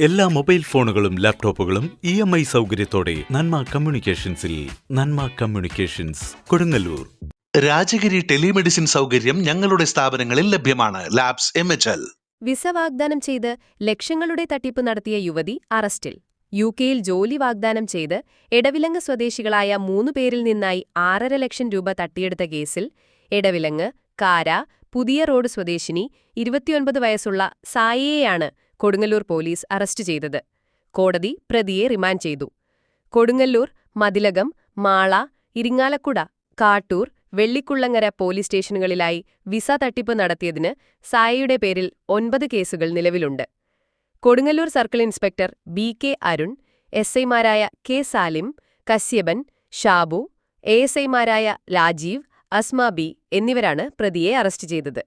എല്ലാ മൊബൈൽ ഫോണുകളും ലാപ്ടോപ്പുകളും ഇ എം ഐ സൗകര്യത്തോടെ നന്മ കമ്മ്യൂണിക്കേഷൻസിൽ നന്മ കമ്മ്യൂണിക്കേഷൻസ് കൊടുങ്ങല്ലൂർ. രാജഗിരി ടെലിമെഡിസിൻ സൗകര്യം ഞങ്ങളുടെ സ്ഥാപനങ്ങളിൽ ലഭ്യമാണ്. Labs M H L. Visa വാഗ്ദാനം ചെയ്ത് ലക്ഷങ്ങളുടെ തട്ടിപ്പ് നടത്തിയ യുവതി അറസ്റ്റിൽ. യു കെയിൽ ജോലി വാഗ്ദാനം ചെയ്ത് എടവിലങ്ങ് സ്വദേശികളായ മൂന്നു പേരിൽ നിന്നായി ആറര ലക്ഷം രൂപ തട്ടിയെടുത്ത കേസിൽ എടവിലങ്ങ് കാര പുതിയ റോഡ് സ്വദേശിനി ഇരുപത്തിയൊൻപത് വയസ്സുള്ള സായിയെയാണ് കൊടുങ്ങല്ലൂർ പോലീസ് അറസ്റ്റ് ചെയ്തത്. കോടതി പ്രതിയെ റിമാൻഡ് ചെയ്തു. കൊടുങ്ങല്ലൂർ മതിലകം മാള ഇരിങ്ങാലക്കുട കാട്ടൂർ വെള്ളിക്കുള്ളങ്ങര പോലീസ് സ്റ്റേഷനുകളിലായി വിസ തട്ടിപ്പ് നടത്തിയതിന് സായയുടെ പേരിൽ ഒൻപത് കേസുകൾ നിലവിലുണ്ട്. Kodungallur circle inspector B K Arun S ഐമാരായ K Salim Kashyapan Shabu A S ഐമാരായ രാജീവ് അസ്മ ബി എന്നിവരാണ് പ്രതിയെ അറസ്റ്റ് ചെയ്തത്.